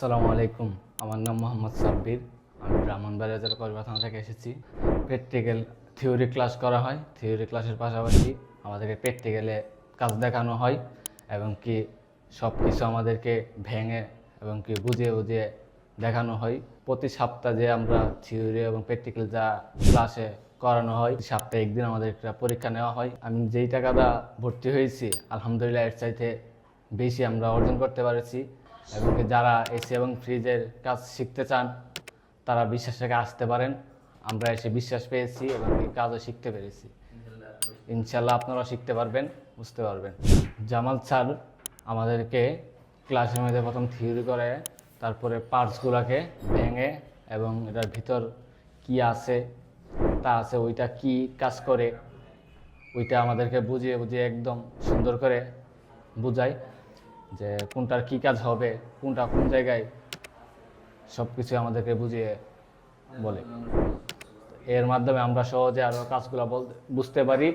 আসসালামু আলাইকুম। আমার নাম মোহাম্মদ সাব্বির। আমি ব্রাহ্মণবাড়িয়া জেলা থানা থেকে এসেছি। প্র্যাকটিক্যাল থিওরি ক্লাস করা হয়। থিওরি ক্লাসের পাশাপাশি আমাদেরকে প্র্যাকটিক্যালে কাজ দেখানো হয় এবং কি সব কিছু আমাদেরকে ভেঙে এবং কি বুঝিয়ে বুঝিয়ে দেখানো হয়। প্রতি সপ্তাহে যে আমরা থিওরি এবং প্র্যাকটিক্যাল যা ক্লাসে করানো হয় সপ্তাহে একদিন আমাদের একটা পরীক্ষা নেওয়া হয়। আমি যেই টাকাটা ভর্তি হয়েছি, আলহামদুলিল্লাহ, এর চাইতে বেশি আমরা অর্জন করতে পেরেছি। এবং যারা এসি এবং ফ্রিজের কাজ শিখতে চান, তারা বিশ্বাস থেকে আসতে পারেন। আমরা এসে বিশ্বাস পেয়েছি এবং এই কাজও শিখতে পেরেছি। ইনশাল্লাহ আপনারাও শিখতে পারবেন, বুঝতে পারবেন। জামাল স্যার আমাদেরকে ক্লাসের মধ্যে প্রথম থিওরি করে, তারপরে পার্টসগুলোকে ভেঙে এবং এটার ভিতর কি আছে, তা আছে, ওইটা কি কাজ করে, ওইটা আমাদেরকে বুঝিয়ে বুঝিয়ে একদম সুন্দর করে বুঝায়। যে কোনটার কি কাজ হবে, কোনটা কোন জায়গায় সব কিছু আমাদেরকে বুঝিয়ে বলে। এর মাধ্যমে আমরা সহজে আরও কাজগুলো বুঝতে পারি।